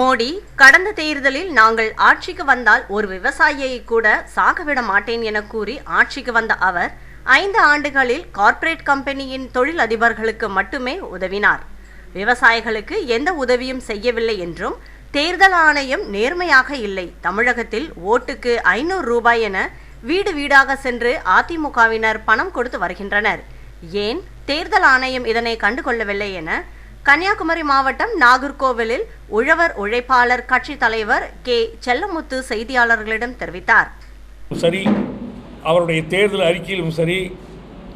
மோடி கடந்த தேர்தலில் நாங்கள் ஆட்சிக்கு வந்தால் ஒரு விவசாயியை கூட சாகவிட மாட்டேன் என கூறி ஆட்சிக்கு வந்த அவர் ஐந்து ஆண்டுகளில் கார்ப்பரேட் கம்பெனியின் தொழில் அதிபர்களுக்கு மட்டுமே உதவினார். விவசாயிகளுக்கு எந்த உதவியும் செய்யவில்லை என்றும் தேர்தல் ஆணையம் நேர்மையாக இல்லை. தமிழகத்தில் ஓட்டுக்கு ஐநூறு ரூபாய் என வீடு வீடாக சென்று அதிமுகவினர் பணம் கொடுத்து வருகின்றனர். ஏன்? தேர்தல் ஆணையம் இதனை கண்டுகொள்ளவில்லை என கன்னியாகுமரி மாவட்டம் நாகர்கோவிலில் உழவர் உழைப்பாளர் கட்சி தலைவர் கே. செல்லமுத்து செய்தியாளர்களிடம் தெரிவித்தார். சரி அவருடைய தேர்தல் அறிக்கையிலும் சரி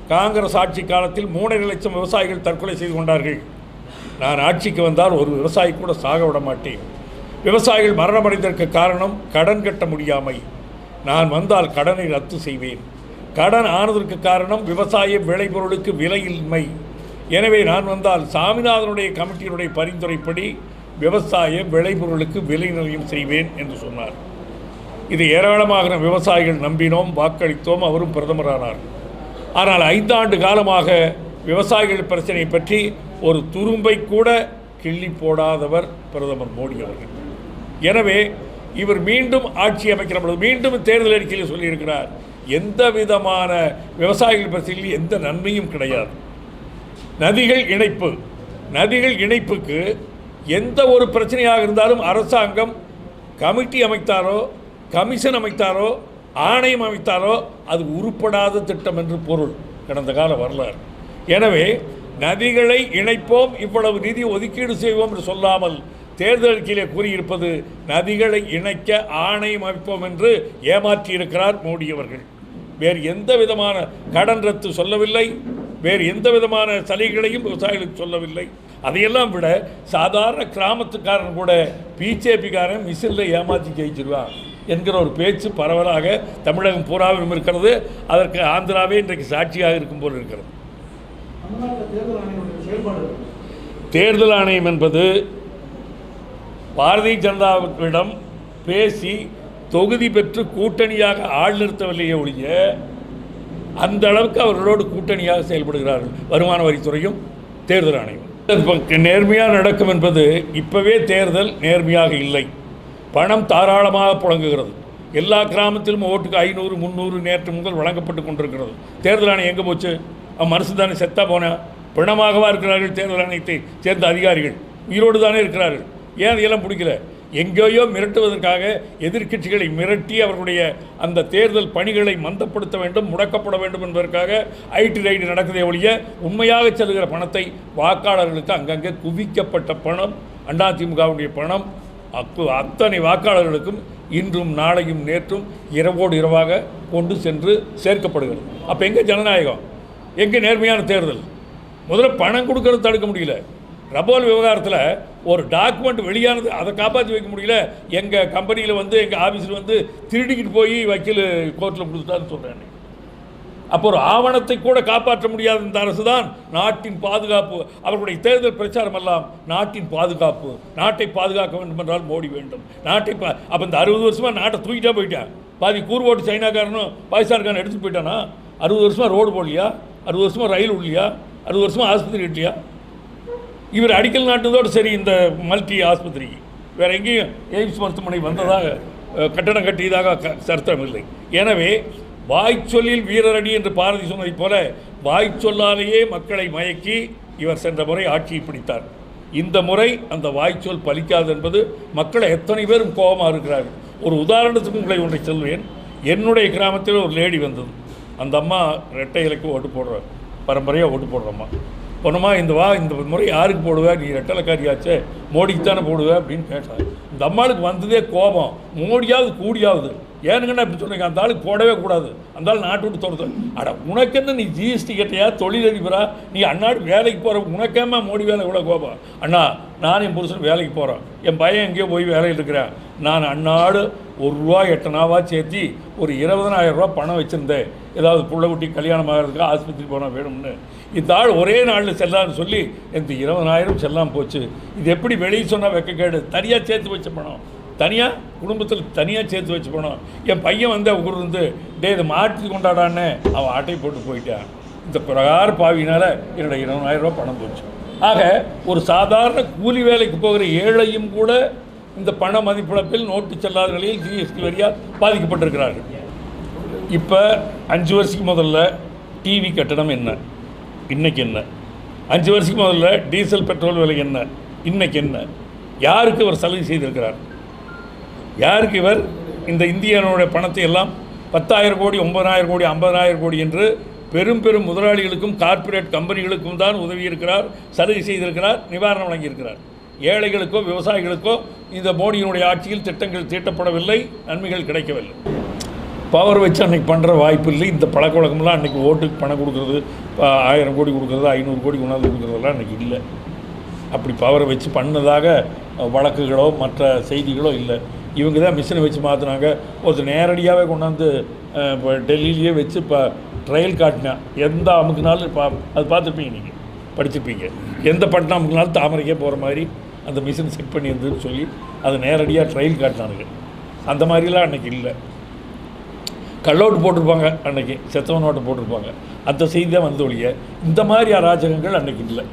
காங்கிரஸ் ஆட்சி காலத்தில் மூணரை லட்சம் விவசாயிகள் தற்கொலை செய்து கொண்டார்கள். நான் ஆட்சிக்கு வந்தால் ஒரு விவசாயி கூட சாக விட மாட்டேன். விவசாயிகள் மரணமடைந்ததற்கு காரணம் கடன் கட்ட முடியாமை. நான் வந்தால் கடனை ரத்து செய்வேன். கடன் ஆனதற்கு காரணம் விவசாய விளைபொருளுக்கு விலையின்மை. எனவே நான் வந்தால் சாமிநாதனுடைய கமிட்டியினுடைய பரிந்துரைப்படி விவசாய விளைபொருளுக்கு விலை நிர்ணயம் செய்வேன் என்று சொன்னார். இது ஏராளமாக விவசாயிகள் நம்பினோம் வாக்களித்தோம் அவரும் பிரதமரானார். ஆனால் ஐந்தாண்டு காலமாக விவசாயிகள் பிரச்சனை பற்றி ஒரு துரும்பை கூட கிள்ளி போடாதவர் பிரதமர் மோடி அவர்கள். எனவே இவர் மீண்டும் ஆட்சி அமைக்கிற பொழுது மீண்டும் தேர்தல் அறிக்கையில் சொல்லியிருக்கிறார் எந்த விதமான விவசாயிகள் பிரச்சனையில் எந்த நன்மையும் கிடையாது. நதிகள் இணைப்பு. நதிகள் இணைப்புக்கு எந்த ஒரு பிரச்சனையாக இருந்தாலும் அரசாங்கம் கமிட்டி அமைத்தாரோ கமிஷன் அமைத்தாரோ ஆணையம் அமைத்தாரோ அது உருப்படாத திட்டம் என்று பொருள். கடந்த கால வரலாறு. எனவே நதிகளை இணைப்போம் இவ்வளவு நிதி ஒதுக்கீடு செய்வோம் என்று சொல்லாமல் தேர்தல் அறிக்கையிலே கூறியிருப்பது நதிகளை இணைக்க ஆணையம் அமைப்போம் என்று ஏமாற்றியிருக்கிறார் மோடி அவர்கள். வேறு எந்த விதமான கடன் ரத்து சொல்லவில்லை. வேறு எந்த விதமான சலுகைகளையும் விவசாயிகளுக்கு சொல்லவில்லை. அதையெல்லாம் விட சாதாரண கிராமத்துக்காரன் கூட பிஜேபிக்காரன் மிஷினில் ஏமாற்றி ஜெயிச்சிருவான் என்கிற ஒரு பேச்சு பரவலாக தமிழகம் பூராவிலும் இருக்கிறது. அதற்கு ஆந்திராவே இன்றைக்கு சாட்சியாக இருக்கும் போல் இருக்கிறது. தேர்தல் தேர்தல் ஆணையம் என்பது பாரதிய ஜனதாவிடம் பேசி தொகுதி பெற்று கூட்டணியாக ஆள் நிறுத்தவில்லையே ஒழிய அந்த அளவுக்கு அவர்களோடு கூட்டணியாக செயல்படுகிறார்கள். வருமான வரித்துறையும் தேர்தல் ஆணையம். நேர்மையாக நடக்கும் என்பது இப்போவே தேர்தல் நேர்மையாக இல்லை. பணம் தாராளமாக புழங்குகிறது. எல்லா கிராமத்திலும் ஓட்டுக்கு ஐநூறு முந்நூறு நேற்று முதல் வழங்கப்பட்டு கொண்டிருக்கிறது. தேர்தல் ஆணையம் எங்கே போச்சு? அவன் மனசு தானே செத்தா போனா? பிணமாகவா இருக்கிறார்கள் தேர்தல் ஆணையத்தை சேர்ந்த அதிகாரிகள்? உயிரோடு தானே இருக்கிறார்கள். ஏன் இதெல்லாம் பிடிக்கல? எங்கேயோ மிரட்டுவதற்காக எதிர்க்கட்சிகளை மிரட்டி அவர்களுடைய அந்த தேர்தல் பணிகளை மந்தப்படுத்த வேண்டும் முடக்கப்பட வேண்டும் என்பதற்காக ஐடி ரைடு நடக்குதே ஒழிய உண்மையாக செல்கிற பணத்தை வாக்காளர்களுக்கு அங்கங்கே குவிக்கப்பட்ட பணம் அதிமுகவுடைய பணம் அக்கு அத்தனை வாக்காளர்களுக்கும் இன்றும் நாளையும் நேற்றும் இரவோடு இரவாக கொண்டு சென்று சேர்க்கப்படுகிறது. அப்போ எங்கே ஜனநாயகம்? எங்கே நேர்மையான தேர்தல்? முதல்ல பணம் கொடுக்கறது தடுக்க முடியல. ரபோல் விவகாரத்தில் ஒரு டாக்குமெண்ட் வெளியானது அதை காப்பாற்றி வைக்க முடியல. எங்கள் கம்பெனியில் வந்து எங்கள் ஆஃபீஸில் வந்து திருடிக்கிட்டு போய் வக்கீல் கோர்ட்டில் கொடுத்துட்டான்னு சொல்கிறேன் அப்போ ஒரு ஆவணத்தை கூட காப்பாற்ற முடியாத இந்த அரசு தான் நாட்டின் பாதுகாப்பு. அவர்களுடைய தேர்தல் பிரச்சாரம் எல்லாம் நாட்டின் பாதுகாப்பு. நாட்டை பாதுகாக்க வேண்டும் என்றால் மோடி வேண்டும். நாட்டை பா அப்போ இந்த அறுபது வருஷமாக நாட்டை தூக்கிட்டா போயிட்டேன். பாதி கூறுவோட்டு சைனாக்காரனும் பாகிஸ்தான்காரன் எடுத்துகிட்டு போயிட்டானா? அறுபது வருஷமாக ரோடு போடலையா? அறுபது வருஷமாக ரயில் விடலையா? அறுபது வருஷமாக ஆஸ்பத்திரி இல்லையா இவர் அடிக்கல் நாட்டுதோடு சரி இந்த மல்டி ஆஸ்பத்திரிக்கு வேற எங்கேயும் எய்ம்ஸ் மருத்துவமனை வந்ததாக கட்டடம் கட்டியதாக சரித்திரம் இல்லை. எனவே வாய்ச்சொல்லில் வீரரடி என்று பாரதி சொன்னதைப் போல வாய்ச்சொல்லாலேயே மக்களை மயக்கி இவர் சென்ற முறை ஆட்சியை பிடித்தார். இந்த முறை அந்த வாய்ச்சொல் பலிக்காது என்பது மக்களை எத்தனை பேரும் கோபமாக இருக்கிறார்கள். ஒரு உதாரணத்துக்கு உங்களை ஒன்றை சொல்வேன். என்னுடைய கிராமத்தில் ஒரு லேடி வந்தது. அந்த அம்மா ரெட்டை இலைக்கு ஓட்டு போடுற பரம்பரையாக ஓட்டு போடுற பொண்ணுமா இந்த வா இந்த முறை யாருக்கு போடுவ? நீ ரெட்டலைக்காரியாச்சே. மோடிக்கு தானே போடுவ? அப்படின்னு கேட்டார். இந்த அம்மாளுக்கு வந்ததே கோபம். மோடியாவது கூடியாவது. ஏனுங்கண்ணா இப்படி சொன்னீங்க அந்த ஆளுக்கு போடவே கூடாது. அந்த ஆள் நாட்டு விட்டு துரத்து அட உனக்கு என்ன நீ ஜிஎஸ்டி கட்டையா? தொழிலதிபரா நீ அண்ணாடு வேலைக்கு போகிற உனக்கேம்மா மோடி வேலை கூட கோபம்? அண்ணா நான் என் புருஷன் வேலைக்கு போகிறேன் என் பையன் எங்கேயோ போய் வேலையில் இருக்கிறேன். நான் அண்ணாடு ஒரு ரூபா எட்டனாவா சேர்த்தி ஒரு இருபதனாயிரம் ரூபா பணம் வச்சுருந்தேன். ஏதாவது புள்ள குட்டி கல்யாணம் ஆகிறதுக்கு ஆஸ்பத்திரி போனால் வேணும்னு. இந்த ஆள் ஒரே நாளில் செல்லான்னு சொல்லி இந்த இருபதனாயிரம் செல்லாமல் போச்சு. இது எப்படி வெளியே சொன்னால் வெக்க கேடு தனியாக சேர்த்து வச்ச பணம். தனியாக குடும்பத்தில் தனியாக சேர்த்து வச்சு போனோம். என் பையன் வந்து அவங்க இருந்து டே இதை மாற்றி கொண்டாடான்னு. அவன் ஆட்டை போட்டு போயிட்டான் இந்த பிரகார பாவினால் என்னோட இருபதாயிரம் ரூபா பணம் போச்சு. ஆக ஒரு சாதாரண கூலி வேலைக்கு போகிற ஏழையும் கூட இந்த பண மதிப்பிழப்பில் நோட்டு செல்லாத நிலையில் ஜிஎஸ்டி வரியால் பாதிக்கப்பட்டிருக்கிறார்கள். இப்போ அஞ்சு வருஷத்துக்கு முதல்ல டிவி கட்டணம் என்ன? இன்றைக்கி என்ன? அஞ்சு வருஷத்துக்கு முதல்ல டீசல் பெட்ரோல் விலை என்ன? இன்றைக்கி என்ன? யாருக்கு அவர் சலுகை செய்திருக்கிறார்? யாருக்கு இவர்? இந்த இந்தியனுடைய பணத்தை எல்லாம் பத்தாயிரம் கோடி ஒன்பதாயிரம் கோடி ஐம்பதாயிரம் கோடி என்று பெரும் பெரும் முதலாளிகளுக்கும் கார்ப்பரேட் கம்பெனிகளுக்கும் தான் உதவி இருக்கிறார் சலுகை செய்திருக்கிறார் நிவாரணம் வழங்கியிருக்கிறார். ஏழைகளுக்கோ விவசாயிகளுக்கோ இந்த மோடியினுடைய ஆட்சியில் திட்டங்கள் தீட்டப்படவில்லை நன்மைகள் கிடைக்கவில்லை. பவர் வச்சு அன்றைக்கி பண்ணுற வாய்ப்பு இல்லை. இந்த பழக்கவழக்கம்லாம் அன்றைக்கி ஓட்டுக்கு பணம் கொடுக்குறது ஆயிரம் கோடி கொடுக்குறது ஐநூறு கோடி கொண்டாந்து கொடுக்குறதெல்லாம் அன்றைக்கி இல்லை. அப்படி பவரை வச்சு பண்ணதாக வழக்குகளோ மற்ற செய்திகளோ இல்லை. இவங்க தான் மிஷினை வச்சு மாற்றினாங்க ஒருத்தர் நேரடியாகவே கொண்டாந்து இப்போ டெல்லியிலேயே வச்சு இப்போ ட்ரையல் காட்டினா எந்த அமுக்குனாலும் பா அது பார்த்துருப்பீங்க நீங்கள் படிச்சிருப்பீங்க. எந்த பட்டம் அமுக்குனாலும் தாமரைக்கே போகிற மாதிரி அந்த மிஷின் செட் பண்ணியிருந்ததுன்னு சொல்லி அதை நேரடியாக ட்ரையல் காட்டினானுங்க. அந்த மாதிரிலாம் அன்றைக்கி இல்லை. கல்லோட்டு போட்டிருப்பாங்க அன்றைக்கி செத்தவன் போட்டிருப்பாங்க. அந்த செய்தி தான் வந்து ஒழிய இந்த மாதிரி அராஜகங்கள் அன்றைக்கி இல்லை.